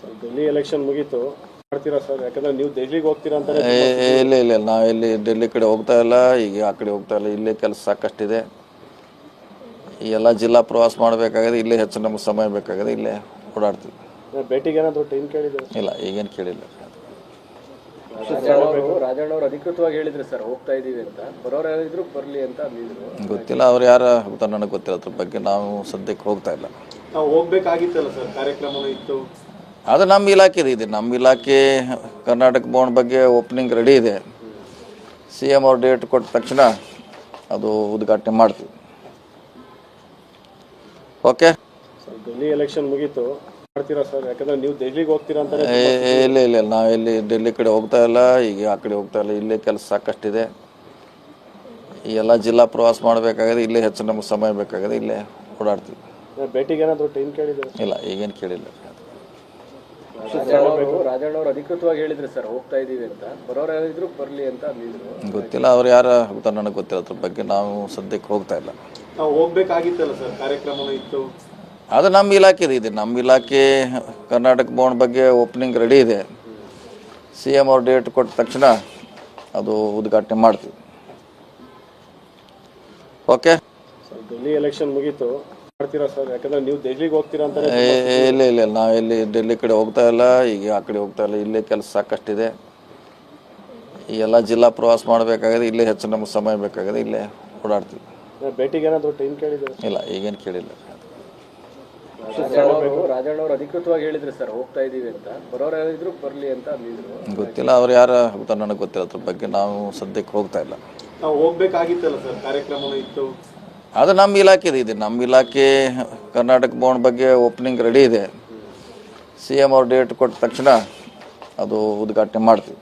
Sir Delhi election ಮುಗೀತು. ಮಾಡ್ತೀರಾ sir? ಯಾಕಂದ್ರೆ ನೀವು ದೆಹಲಿಗೆ ಹೋಗ್ತೀರಾ ಅಂತ ಇಲ್ಲ ಇಲ್ಲ ಇಲ್ಲ. ನಾವೆಲ್ಲಿ ಡೆಲ್ಲಿ ಕಡೆ ಹೋಗ್ತಾ ಇಲ್ಲ. ಈಗ ಆ ಕಡೆ ಹೋಗ್ತಾ ಇಲ್ಲ. ಇಲ್ಲೇ ಕೆಲಸ ಸಾಕಷ್ಟಿದೆ. ಈ ಎಲ್ಲ ಜಿಲ್ಲಾ ಪ್ರವಾಸ ಮಾಡಬೇಕಾಗಿದೆ ಇಲ್ಲೇ ಹೆಚ್ಚು ನಮ್ಗೆ ಸಮಯ ಬೇಕಾಗಿದೆ ಇಲ್ಲೇ ಓಡಾಡ್ತೀವಿ. ಭೇಟಿಗೆ ಏನಾದರೂ ಟೈಮ್ ಕೇಳಿದ್ರೆ? ಇಲ್ಲ ಈಗೇನು ಕೇಳಿಲ್ಲ. ರಾಜಣ್ಣ ಅವರು ಅಧಿಕೃತವಾಗಿ ಹೇಳಿದ್ರು ಸರ್ ಹೋಗ್ತಾ ಇದೀವಿ ಅಂತ. ಬರೋರು ಯಾರಿದ್ರು ಬರಲಿ ಅಂತ ಅಂದಿದ್ರು. ಗೊತ್ತಿಲ್ಲ ಅವ್ರು ಯಾರು ಹೋಗ್ತಾರೆ ನನಗೆ ಗೊತ್ತಿಲ್ಲ. ಅದ್ರ ಬಗ್ಗೆ ನಾವು ಸದ್ಯಕ್ಕೆ ಹೋಗ್ತಾ ಇಲ್ಲ. ನಾವು ಹೋಗ್ಬೇಕಾಗಿತ್ತಲ್ಲ ಸರ್ ಕಾರ್ಯಕ್ರಮ ಇತ್ತು? ಅದು ನಮ್ಮ ಇಲಾಖೆ ಇದೆ ನಮ್ಮ ಇಲಾಖೆ ಕರ್ನಾಟಕ ಭವನ ಬಗ್ಗೆ ಓಪನಿಂಗ್ ರೆಡಿ ಇದೆ. ಸಿ ಎಂ ಅವ್ರ ಡೇಟ್ ಕೊಟ್ಟ ತಕ್ಷಣ ಅದು ಉದ್ಘಾಟನೆ ಮಾಡ್ತೀವಿ. ಓಕೆ ಸರ್ ಡೆಲ್ಲಿ ಎಲೆಕ್ಷನ್ ಮುಗೀತು. ಮಾಡ್ತೀರಾ ಸರ್? ಯಾಕಂದ್ರೆ ನೀವು ದೆಹಲಿಗೆ ಹೋಗ್ತೀರಾ ಅಂತ ಇಲ್ಲ ಇಲ್ಲ ನಾವು ಇಲ್ಲಿ ಡೆಲ್ಲಿ ಕಡೆ ಹೋಗ್ತಾ ಇಲ್ಲ. ಈಗ ಆ ಕಡೆ ಹೋಗ್ತಾ ಇಲ್ಲ. ಇಲ್ಲೇ ಕೆಲಸ ಸಾಕಷ್ಟಿದೆ. ಈ ಎಲ್ಲ ಜಿಲ್ಲಾ ಪ್ರವಾಸ ಮಾಡಬೇಕಾಗಿದೆ ಇಲ್ಲೇ ಹೆಚ್ಚು ನಮ್ಗೆ ಸಮಯ ಬೇಕಾಗಿದೆ ಇಲ್ಲೇ ಓಡಾಡ್ತೀವಿ. ಭೇಟಿಗೆ ಏನಾದರೂ ಟೈಮ್ ಕೇಳಿದ್ರೆ ಇಲ್ಲ ಈಗೇನು ಕೇಳಿಲ್ಲ. ರಾಜಣ್ಣ ಅವರು ಅಧಿಕೃತವಾಗಿ ಹೇಳಿದ್ರು ಸರ್ ಹೋಗ್ತಾ ಇದೀವಿ ಅಂತ. ಬರೋರು ಯಾರಿದ್ರು ಬರಲಿ ಅಂತ ಗೊತ್ತಿಲ್ಲ ಅವ್ರು ಯಾರು ಹೋಗ್ತಾರೆ ನನಗೆ ಗೊತ್ತಿಲ್ಲ ಅದ್ರ ಬಗ್ಗೆ ನಾವು ಸದ್ಯಕ್ಕೆ ಹೋಗ್ತಾ ಇಲ್ಲ. ನಾವು ಹೋಗ್ಬೇಕಾಗಿತ್ತಲ್ಲ ಸರ್ ಕಾರ್ಯಕ್ರಮನೂ ಇತ್ತು? ಅದು ನಮ್ಮ ಇಲಾಖೆ ಇದೆ ನಮ್ಮ ಇಲಾಖೆ ಕರ್ನಾಟಕ ಭವನ ಬಗ್ಗೆ ಓಪನಿಂಗ್ ರೆಡಿ ಇದೆ. ಸಿ ಎಂ ಅವ್ರ ಡೇಟ್ ಕೊಟ್ಟ ತಕ್ಷಣ ಅದು ಉದ್ಘಾಟನೆ ಮಾಡ್ತೀವಿ. ಓಕೆ ಸರ್ ಡೆಲ್ಲಿ ಎಲೆಕ್ಷನ್ ಮುಗೀತು. ಮಾಡ್ತೀರಾ ಸರ್? ಯಾಕಂದ್ರೆ ನೀವು ದೆಹಲಿಗೆ ಹೋಗ್ತೀರಾ ಅಂತ ಏ, ಇಲ್ಲ ಇಲ್ಲ ನಾವು ಇಲ್ಲಿ ಡೆಲ್ಲಿ ಕಡೆ ಹೋಗ್ತಾ ಇಲ್ಲ. ಈಗ ಆ ಕಡೆ ಹೋಗ್ತಾ ಇಲ್ಲ. ಇಲ್ಲೇ ಕೆಲಸ ಸಾಕಷ್ಟಿದೆ. ಈ ಎಲ್ಲ ಜಿಲ್ಲಾ ಪ್ರವಾಸ ಮಾಡಬೇಕಾಗಿದೆ ಇಲ್ಲೇ ಹೆಚ್ಚು ನಮ್ಗೆ ಸಮಯ ಬೇಕಾಗಿದೆ ಇಲ್ಲೇ ಓಡಾಡ್ತೀವಿ. ಭೇಟಿಗೆ ಏನಾದರೂ ಟೈಮ್ ಕೇಳಿದ್ರೆ ಇಲ್ಲ ಈಗೇನು ಕೇಳಿಲ್ಲ. ರಾಜಣ್ಣ ಅವರು ಅಧಿಕೃತವಾಗಿ ಹೇಳಿದ್ರು ಸರ್ ಹೋಗ್ತಾ ಇದೀವಿ ಅಂತ. ಬರೋರು ಯಾರಿದ್ರು ಬರಲಿ ಅಂತ ಅಂದಿದ್ರು. ಗೊತ್ತಿಲ್ಲ ಅವ್ರು ಯಾರು ಹೋಗ್ತಾರೆ ನನಗೆ ಗೊತ್ತಿಲ್ಲ. ಅದ್ರ ಬಗ್ಗೆ ನಾವು ಸದ್ಯಕ್ಕೆ ಹೋಗ್ತಾ ಇಲ್ಲ. ನಾವು ಹೋಗ್ಬೇಕಾಗಿತ್ತಲ್ಲ ಸರ್? ಕಾರ್ಯಕ್ರಮ ಇತ್ತು. ಅದು ನಮ್ಮ ಇಲಾಖೆ ಇದೆ. ನಮ್ಮ ಇಲಾಖೆ ಕರ್ನಾಟಕ ಭವನ ಬಗ್ಗೆ ಓಪನಿಂಗ್ ರೆಡಿ ಇದೆ. ಸಿ ಎಂ ಅವ್ರು ಡೇಟ್ ಕೊಟ್ಟ ತಕ್ಷಣ ಅದು ಉದ್ಘಾಟನೆ ಮಾಡ್ತೀವಿ.